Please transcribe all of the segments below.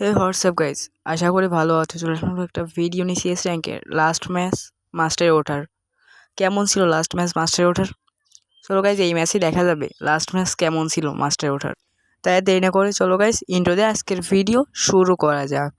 হে WhatsApp guys আশা করি ভালো আছো। চলে আসলাম একটা ভিডিও নিয়ে সিএস র্যাঙ্কের লাস্ট ম্যাচ মাস্টারে ওঠার। কেমন ছিল লাস্ট ম্যাচ মাস্টারে ওঠার? চলো গাইজ এই ম্যাচেই দেখা যাবে। লাস্ট ম্যাচ কেমন ছিল মাস্টারে ওঠার? তাই দেরি না করে চলো গাইজ ইন্ট্রো দিয়ে আজকের ভিডিও শুরু করা যাক।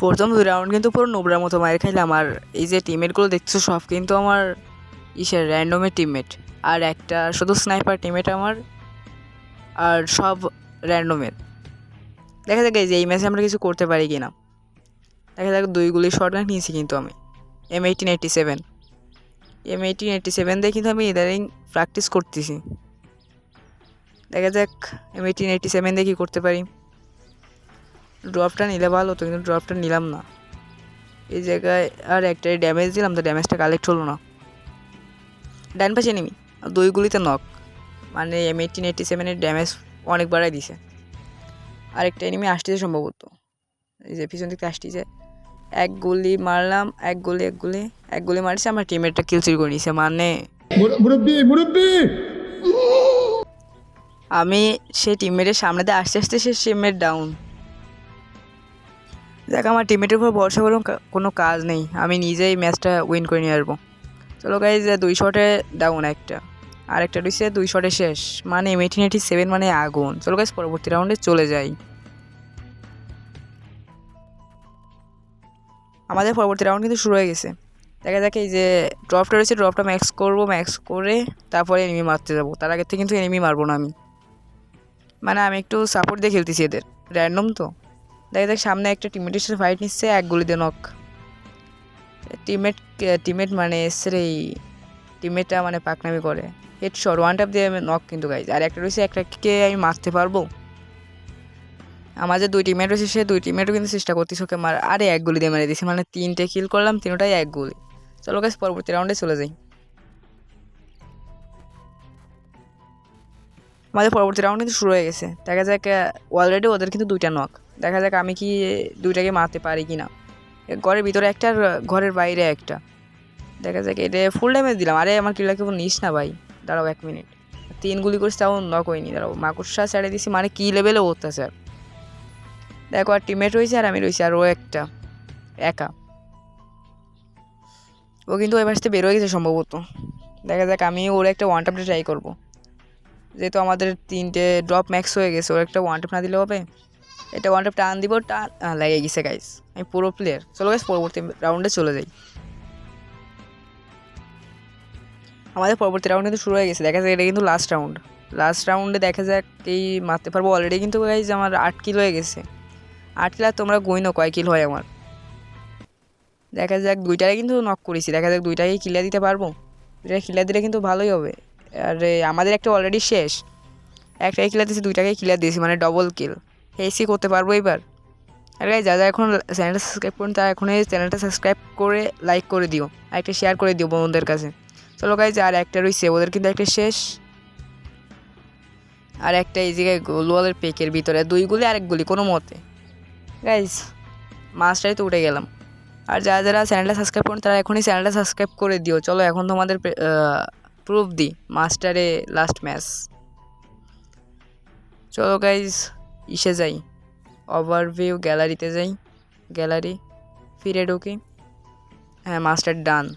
প্রথম দুই রাউন্ড কিন্তু পুরো নোবরার মতো মায়ের খাইলাম আর এই যে টিমমেটগুলো দেখছ সব কিন্তু আমার ইসের র্যান্ডমের টিমমেট আর একটা শুধু স্নাইপার টিমমেট আমার, আর সব র্যান্ডমের দেখা যাক যে এই ম্যাচে আমরা কিছু করতে পারি কি না দেখা যাক দুই গুলি শর্ট গান নিয়েছি কিন্তু আমি। M eighteen eighty seven M eighteen eighty seven দিয়ে কিন্তু আমি ইদারিং প্র্যাকটিস করতেছি। দেখা যাক এম এইটিন এইটটি সেভেন দিয়ে কী করতে পারি। ড্রপটা নিলে ভালো হতো কিন্তু ড্রপটা নিলাম না। এই জায়গায় আর একটা ড্যামেজ দিলাম তো ড্যামেজটা কালেক্ট হলো না। ডান পাশে নেমি দুই গুলিতে নক মানে এম এইটিন এইটটি সেভেনের ড্যামেজ অনেক বাড়াই দিছে। আরেকটা এনিমি আসতেছে সম্ভবত। এই যে পিছন দিকে আসতেছে। এক গুলি মারলাম এক গুলি এক গুলি এক গুলি মারছে আমার টিমেরটা কিল চুরি করে মানে আমি সেই টিমমেটের সামনে দিয়ে আসতে আস্তে সে টিমমেট ডাউন দেখ, আমার টিমমেটের উপর ভরসা করলাম কোনো কাজ নেই। আমি নিজেই ম্যাচটা উইন করে নিয়ে আসব। চলো গাইজ দুই শটে ডাউন একটা। আর একটা রয়েছে দুই শটে শেষ। মানে এইটিন এইটি সেভেন মানে আগুন। চলো গাইজ পরবর্তী রাউন্ডে চলে যাই। আমাদের পরবর্তী রাউন্ড কিন্তু শুরু হয়ে গেছে। দেখা যাক এই যে ড্রপটা রয়েছে ড্রপটা ম্যাক্স করব ম্যাক্স করে তারপরে এনিমি মারতে যাব। তার আগের থেকে কিন্তু এনিমি মারবো না আমি। মানে আমি একটু সাপোর্ট দিয়ে খেলতেছি এদের। র্যান্ডম তো? দেখা যাক সামনে একটা টিমমেটের সাথে ফাইট নিচ্ছে, এক গুলি দিয়ে নক টিমমেট টিমমেট মানে এসছে এই টিমমেটটা মানে পাকনামি করে। হেড শট ওয়ান টাপ দিয়ে নক কিন্তু গাইজ আর একটা রয়েছে একটাকে আমি মারতে পারব? আমার যে দুই টিমমেট রয়েছে, সে দুই টিমমেটও কিন্তু চেষ্টা করতেছে ওকে মার আরে এক গুলি দিয়ে মেরে দিছি মানে তিনটে কিল করলাম, তিনটাই এক গুলি। চলো গাছ পরবর্তী রাউন্ডে চলে যাই। আমাদের পরবর্তী রাউন্ড কিন্তু শুরু হয়ে গেছে। দেখা যাক অলরেডি ওদের কিন্তু দুইটা নক দেখা যাক আমি কি দুইটাকে মারতে পারি কি না ঘরের ভিতরে একটা আর ঘরের বাইরে একটা। দেখা যাক, এটা ফুল ড্যামেজ দিলাম। আরে, আমার কিলাকে নিস না ভাই। দাঁড়াও এক মিনিট তিন গুলি করিস, তাও নক হয়নি। দাঁড়াও মাকুসা ছেড়ে দিছি মানে কী লেভেলে অত্যাচার দেখো, আর টিমমেট রয়েছে আর আমি রয়েছি, আর ও একটা। একা। ও কিন্তু ওই পাশে বেরোয় গেছে সম্ভবত। দেখা যাক, আমি ওর একটা ওয়ান টাপটা ট্রাই করব। যেহেতু আমাদের তিনটে ড্রপ ম্যাক্স হয়ে গেছে, ওর একটা ওয়ান টাপ না দিলে হবে? এটা ওয়ান টাপ টান দিব, টান লেগে গেছে গাইস আমি পুরো প্লেয়ার চলো গাইস পরবর্তী রাউন্ডে চলে যাই। আমাদের পরবর্তী রাউন্ড কিন্তু শুরু হয়ে গেছে। দেখা যাক, এটা কিন্তু লাস্ট রাউন্ড লাস্ট রাউন্ডে দেখা যাক এই মারতে পারব। অলরেডি কিন্তু গাইজ আমার আট কিল হয়ে গেছে। আট কিল আর তোমরা গইনো কয় কিল হয় আমার। দেখা যাক দুইটারে কিন্তু নক করেছি। দেখা যাক দুইটাকে কিলিয়া দিতে পারব? দুইটা কিলিয়া দিলে কিন্তু ভালোই হবে। আর, আমাদের একটা অলরেডি শেষ। একটাই কিলার দিয়েছি দুইটাকে কিলার দিয়েছি মানে ডবল কিল এসি করতে পারব এবার। আর গাই যা যা এখন চ্যানেলটা সাবস্ক্রাইব করুন তারা এখন এই চ্যানেলটা সাবস্ক্রাইব করে লাইক করে দিও। আর একটা শেয়ার করে দিও বন্ধুদের কাছে। চলো গাইজ আর একটা রয়েছে ওদের কিন্তু একটা শেষ। আর একটা এই জায়গায় গোলওয়ালের পেকের ভিতরে, দুই গুলি, আরেক গুলি, কোনো মতে। গাইজ মাছটাই তো উঠে গেলাম। আর যারা যারা চ্যানেলটা সাবস্ক্রাইব করুন তারা এখনই চ্যানেলটা সাবস্ক্রাইব করে দিও। চলো এখন তোমাদের প্রুফ দিই, মাস্টারে লাস্ট ম্যাচ চলো গাইজ ইসে যাই। ওভারভিউ গ্যালারিতে যাই। গ্যালারি ফিরে ঢুকি। হ্যাঁ মাস্টার ডান